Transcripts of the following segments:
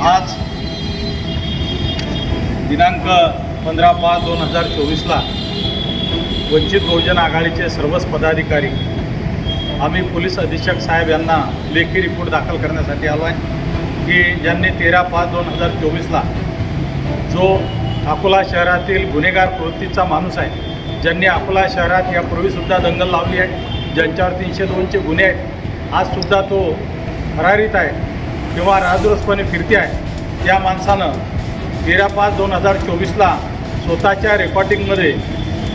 आज दिनांक पंधरा पाच दोन हजार चोवीसला वंचित बहुजन आघाडीचे सर्वच पदाधिकारी आम्ही पोलीस अधीक्षक साहेब यांना लेखी रिपोर्ट दाखल करण्यासाठी आलो आहे की ज्यांनी तेरा पाच दोन हजार चोवीसला जो अकोला शहरातील गुन्हेगार प्रवृत्तीचा माणूस आहे ज्यांनी अकोला शहरात यापूर्वीसुद्धा दंगल लावली आहे ज्यांच्यावर तीनशे दोनचे गुन्हे आहेत आजसुद्धा तो फरारीत आहे. किंवा राजरोसपणे फिरते आहे त्या माणसानं तेरा पाच दोन हजार चोवीसला स्वतःच्या रेकॉर्डिंगमध्ये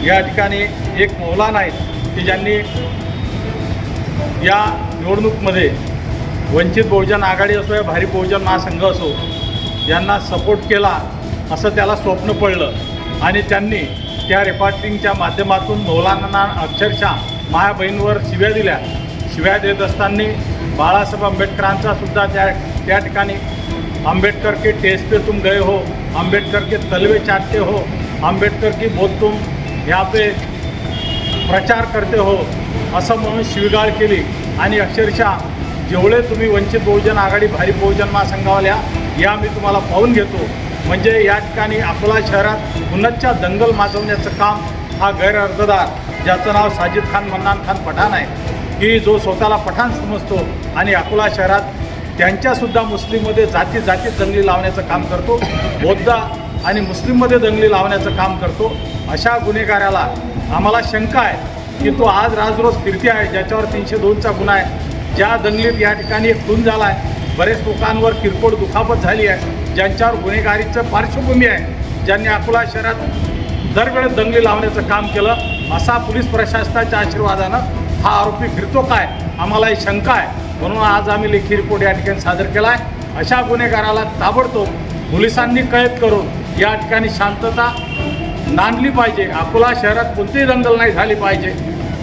या ठिकाणी एक मौलान आहेत की ज्यांनी या निवडणूकमध्ये वंचित बहुजन आघाडी असो या भारी बहुजन महासंघ असो यांना सपोर्ट केला असं त्याला स्वप्न पडलं. आणि त्यांनी त्या रेकॉर्डिंगच्या माध्यमातून मौलाना अक्षरशः मायाबहीणवर शिव्या दिल्या. शिव्या देत असताना बाळासाहेब आंबेडकरांचा सुद्धा त्या त्या ठिकाणी आंबेडकर के टेस्ट पे तुम गए हो आंबेडकर के तलवे चाटते हो आंबेडकर की बहुत तुम यहाँ पे प्रचार करते हो असं म्हणून शिवीगाळ केली. आणि अक्षरशः जेवढे तुम्ही वंचित बहुजन आघाडी भारी बहुजन महासंघावाल्या या मी तुम्हाला पाहून घेतो. म्हणजे या ठिकाणी अकोला शहरात पुन्हाच्या दंगल माजवण्याचं काम हा गैरअर्जदार ज्याचं नाव साजिद खान मन्नान खान पठाण आहे. की जो स्वतःला पठाण समजतो आणि अकोला शहरात त्यांच्यासुद्धा मुस्लिममध्ये जाती जातीत दंगली लावण्याचं काम करतो बौद्ध आणि मुस्लिममध्ये दंगली लावण्याचं काम करतो. अशा गुन्हेगाराला आम्हाला शंका आहे की तो आज राजरोज फिरती आहे ज्याच्यावर तीनशे दोनचा गुन्हा आहे. ज्या दंगलीत या ठिकाणी एक खून झाला आहे बरेच लोकांवर किरकोळ दुखापत झाली आहे ज्यांच्यावर गुन्हेगारीचं पार्श्वभूमी आहे. ज्यांनी अकोला शहरात दरवेळेस दंगली लावण्याचं काम केलं असा पोलीस प्रशासनाच्या आशीर्वादानं हा आरोपी फिरतो काय? आम्हाला ही शंका आहे. म्हणून आज आम्ही लेखी रिपोर्ट या ठिकाणी सादर केला आहे अशा गुन्हेगाराला ताबडतोब पोलिसांनी कैद करून या ठिकाणी शांतता नांदली पाहिजे. अकोला शहरात कोणतीही दंगल नाही झाली पाहिजे.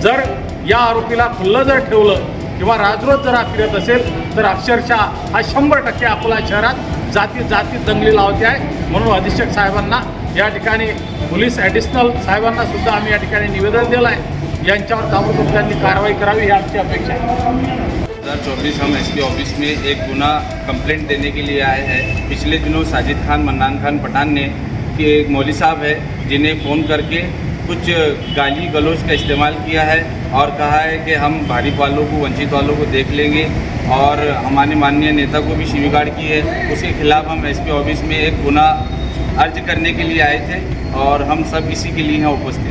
जर या आरोपीला खुल्लं जर ठेवलं किंवा राजरोज जर हा फिरत असेल तर अक्षरशः हा शंभर टक्के अकोला शहरात जाती जातीत दंगली लावते आहे. म्हणून अधीक्षक साहेबांना या ठिकाणी पोलीस ॲडिशनल साहेबांना सुद्धा आम्ही या ठिकाणी निवेदन दिलं आहे यांच्यावर ताबडतोब कारवाई करावी ही आमची अपेक्षा आहे. 2024 हम एसपी ऑफ़िस में एक गुना कंप्लेंट देने के लिए आए हैं। पिछले दिनों साजिद खान, मन्नान खान पठान ने कि एक मौली साहब है, जिन्हें फ़ोन करके कुछ गाली गलौज का इस्तेमाल किया है और कहा है कि हम भारी वालों को, वंचित वालों को देख लेंगे और हमारे माननीय नेता को भी शिविगाड़ की है। उसके खिलाफ हम एसपी ऑफ़िस में एक गुना अर्ज़ करने के लिए आए थे और हम सब इसी के लिए उपस्थित हैं ठीक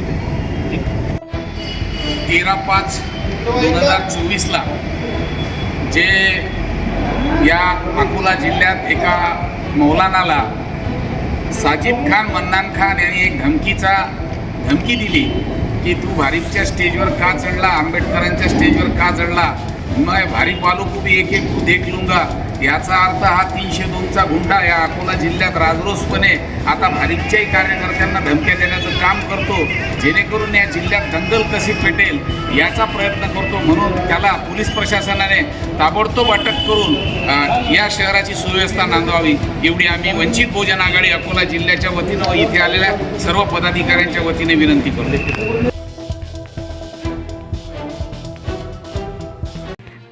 तेरा पाच दोन हजार चोवीसला जे या अकोला जिल्ह्यात एका मौलानाला साजिद खान मन्नान खान यांनी एक धमकीचा धमकी दिली की तू भारीपच्या स्टेजवर का चढला आंबेडकरांच्या स्टेजवर का चढला? मैं भारीप वालों को भी एक एक को देख लूंगा. याचा अर्थ हा तीनशे दोनचा गुंडा या अकोला जिल्ह्यात राजरोसपणे आता भारीपच्याही कार्यकर्त्यांना धमक्या देण्याचं काम करतो. जेणेकरून या जिल्ह्यात दंगल कशी पेटेल याचा प्रयत्न करतो म्हणून त्याला पोलीस प्रशासनाने ताबडतोब अटक करून या शहराची सुव्यवस्था नांदवावी. एवढी आम्ही वंचित बहुजन आघाडी अकोला जिल्ह्याच्या वतीनं व इथे आलेल्या सर्व पदाधिकाऱ्यांच्या वतीने विनंती करतो.